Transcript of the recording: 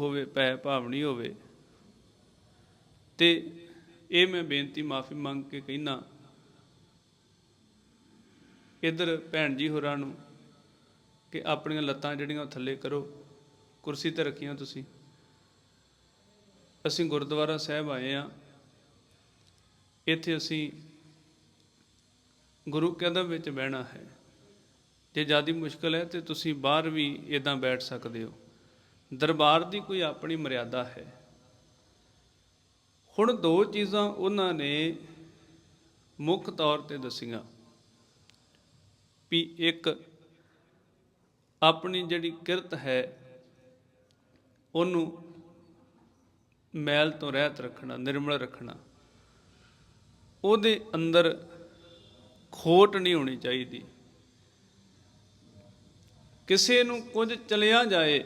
ਹੋਵੇ, ਪੈ ਭਾਵਣੀ ਹੋਵੇ। ਤੇ ਇਹ ਮੈਂ ਬੇਨਤੀ ਮਾਫੀ ਮੰਗ ਕੇ ਕਹਿਣਾ ਇਧਰ ਭੈਣ ਜੀ ਹੋਰਾਂ ਨੂੰ ਕਿ ਆਪਣੀਆਂ ਲੱਤਾਂ ਜਿਹੜੀਆਂ ਥੱਲੇ ਕਰੋ, ਕੁਰਸੀ ਤੇ ਰੱਖੀਆਂ ਤੁਸੀਂ। ਅਸੀਂ ਗੁਰਦੁਆਰਾ ਸਾਹਿਬ ਆਏ ਆ ਇੱਥੇ ਅਸੀਂ ਗੁਰੂ ਕਦਮ ਵਿੱਚ ਬਹਿਣਾ ਹੈ। ਜੇ ਜ਼ਿਆਦਾ ਮੁਸ਼ਕਲ ਹੈ ਤੇ ਤੁਸੀਂ ਬਾਹਰ ਵੀ ਇਦਾਂ ਬੈਠ ਸਕਦੇ ਹੋ। ਦਰਬਾਰ ਦੀ ਕੋਈ ਆਪਣੀ ਮਰਿਆਦਾ ਹੈ। ਹੁਣ ਦੋ ਚੀਜ਼ਾਂ ਉਹਨਾਂ ਨੇ ਮੁੱਖ ਤੌਰ ਤੇ ਦੱਸੀਆਂ। ਵੀ ਇੱਕ, ਆਪਣੀ ਜਿਹੜੀ ਕਿਰਤ ਹੈ, ਉਹਨੂੰ ਮੈਲ ਤੋਂ ਰਹਿਤ ਰੱਖਣਾ, ਨਿਰਮਲ ਰੱਖਣਾ। ਉਹਦੇ ਅੰਦਰ ਖੋਟ ਨਹੀਂ ਹੋਣੀ ਚਾਹੀਦੀ। ਕਿਸੇ ਨੂੰ ਕੁਝ ਚਲਿਆ ਜਾਏ